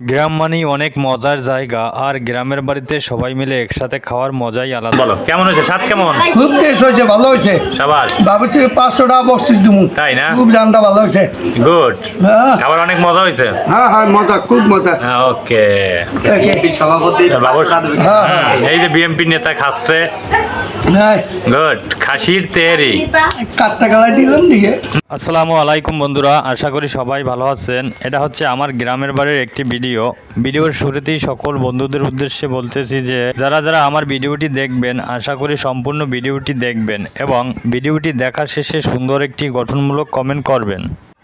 গ্রাম মানেই অনেক মজার জায়গা আর গ্রামের বাড়িতে সবাই মিলে একসাথে খাওয়ার মজাই আলাদা। বলো কেমন হয়েছে? স্বাদ কেমন? খুব টেস্ট হয়েছে ভালো হয়েছে। সাবাস। ভাবছি পাঁচশো টাকা বসছিস তুমি তাই না? খুব জানটা ভালো হয়েছে। গুড হ্যাঁ। খাবার অনেক মজা হয়েছে? হ্যাঁ হ্যাঁ মজা খুব মজা। ওকে। সভাপতি হ্যাঁ হ্যাঁ এই যে বিএমপি নেতা খাচ্ছে। হ্যাঁ। গুড খাসির তেরি কাটটা গালাই দিলাম দিকে। আসসালামু আলাইকুম বন্ধুরা আশা করি সবাই ভালো আছেন। এটা হচ্ছে আমার গ্রামের বাড়ির একটি ভিডিও। ভিডিওর শুরুতেই সকল বন্ধুদের উদ্দেশ্যে বলতেছি যে, যারা যারা আমার ভিডিওটি দেখবেন, আশা করি সম্পূর্ণ ভিডিওটি দেখবেন এবং ভিডিওটি দেখার শেষে সুন্দর একটি গঠনমূলক কমেন্ট করবেন।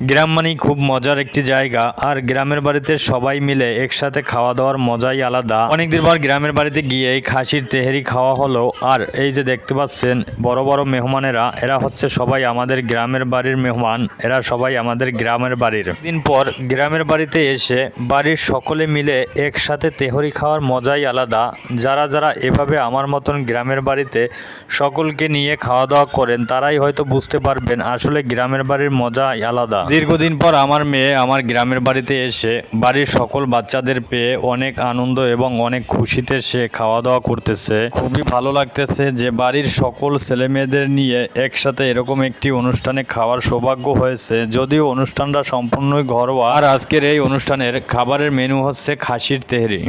গ্রাম মানেই খুব মজার একটি জায়গা, আর গ্রামের বাড়িতে সবাই মিলে একসাথে খাওয়া দাওয়ার মজাই আলাদা। অনেকদিন পর গ্রামের বাড়িতে গিয়ে এই খাসির তেহেরি খাওয়া হলো, আর এই যে দেখতে পাচ্ছেন, বড় বড় মেহমানেরা, এরা হচ্ছে সবাই আমাদের গ্রামের বাড়ির মেহমান, এরা সবাই আমাদের গ্রামের বাড়ির। দিন পর গ্রামের বাড়িতে এসে বাড়ির সকলে মিলে একসাথে তেহরি খাওয়ার মজাই আলাদা। যারা যারা এভাবে আমার মতন গ্রামের বাড়িতে সকলকে নিয়ে খাওয়া দাওয়া করেন, তারাই হয়তো বুঝতে পারবেন আসলে গ্রামের বাড়ির মজাই আলাদা। দীর্ঘদিন পর আমার মেয়ে আমার গ্রামের বাড়িতে এসে বাড়ির সকল বাচ্চাদের পেয়ে অনেক আনন্দ এবং অনেক খুশিতে সে খাওয়া দাওয়া করতেছে। খুবই ভালো লাগতেছে যে বাড়ির সকল ছেলে মেয়েদের নিয়ে একসাথে এরকম একটি অনুষ্ঠানে খাওয়ার সৌভাগ্য হয়েছে। যদিও অনুষ্ঠানটা সম্পূর্ণই ঘরোয়া। আর আজকের এই অনুষ্ঠানের খাবারের মেনু হচ্ছে খাসির তেহরি।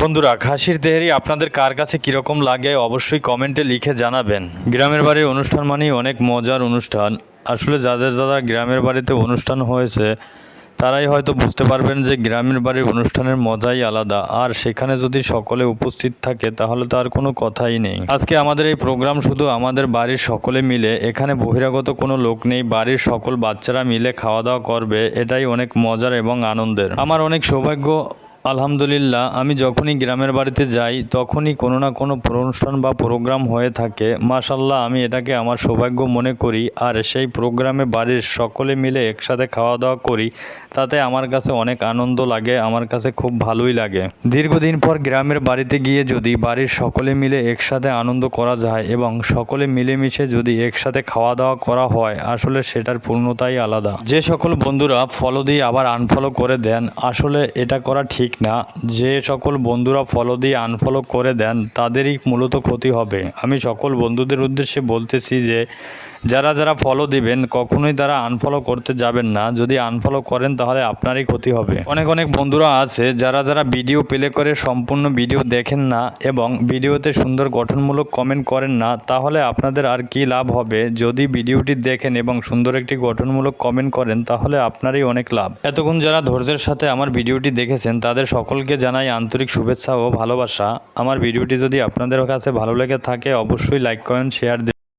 বন্ধুরা, খাসির তেহরি আপনাদের কার কাছে কীরকম লাগে অবশ্যই কমেন্টে লিখে জানাবেন। গ্রামের বাড়ির অনুষ্ঠান মানেই অনেক মজার অনুষ্ঠান। আসলে যাদের যারা গ্রামের বাড়িতে অনুষ্ঠান হয়েছে, তারাই হয়তো বুঝতে পারবেন যে গ্রামের বাড়ির অনুষ্ঠানের মজাই আলাদা। আর সেখানে যদি সকলে উপস্থিত থাকে, তাহলে তো আর কোনো কথাই নেই। আজকে আমাদের এই প্রোগ্রাম শুধু আমাদের বাড়ির সকলে মিলে, এখানে বহিরাগত কোনো লোক নেই, বাড়ির সকল বাচ্চারা মিলে খাওয়া দাওয়া করবে, এটাই অনেক মজার এবং আনন্দের। আমার অনেক সৌভাগ্য আলহামদুলিল্লাহ, আমি যখনই গ্রামের বাড়িতে যাই, তখনই কোনো না কোনো অনুষ্ঠান বা প্রোগ্রাম হয়ে থাকে। মাশাল্লাহ আমি এটাকে আমার সৌভাগ্য মনে করি। আর সেই প্রোগ্রামে বাড়ির সকলে মিলে একসাথে খাওয়া দাওয়া করি। তাতে আমার কাছে অনেক আনন্দ লাগে, আমার কাছে খুব ভালোই লাগে। দীর্ঘদিন পর গ্রামের বাড়িতে গিয়ে যদি বাড়ির সকলে মিলে একসাথে আনন্দ করা যায় এবং সকলে মিলেমিশে যদি একসাথে খাওয়া দাওয়া করা হয়, আসলে সেটার পূর্ণতাই আলাদা। যে সকল বন্ধুরা ফলো দিয়ে আবার আনফলো করে দেন, আসলে এটা করা ঠিক না, যে সকল বন্ধুরা ফলো দিয়ে আনফলো করে দেন, তাদেরই মূলত ক্ষতি হবে। আমি সকল বন্ধুদের উদ্দেশ্যে বলতেছি যে, যারা যারা ফলো দিবেন, কখনোই তারা আনফলো করতে যাবেন না। যদি আনফলো করেন, তাহলে আপনারই ক্ষতি হবে। অনেক অনেক বন্ধুরা আছে, যারা যারা ভিডিও প্লে করে সম্পূর্ণ ভিডিও দেখেন না এবং ভিডিওতে সুন্দর গঠনমূলক কমেন্ট করেন না, তাহলে আপনাদের আর কি লাভ হবে? যদি ভিডিওটি দেখেন এবং সুন্দর একটি গঠনমূলক কমেন্ট করেন, তাহলে আপনারই অনেক লাভ। এতক্ষণ যারা ধৈর্যের সাথে আমার ভিডিওটি দেখেছেন, তাদের সকলকে জানাই আন্তরিক শুভেচ্ছা ও ভালোবাসা। আমার ভিডিওটি যদি আপনাদের কাছে ভালো লেগে থাকে, অবশ্যই লাইক করেন শেয়ার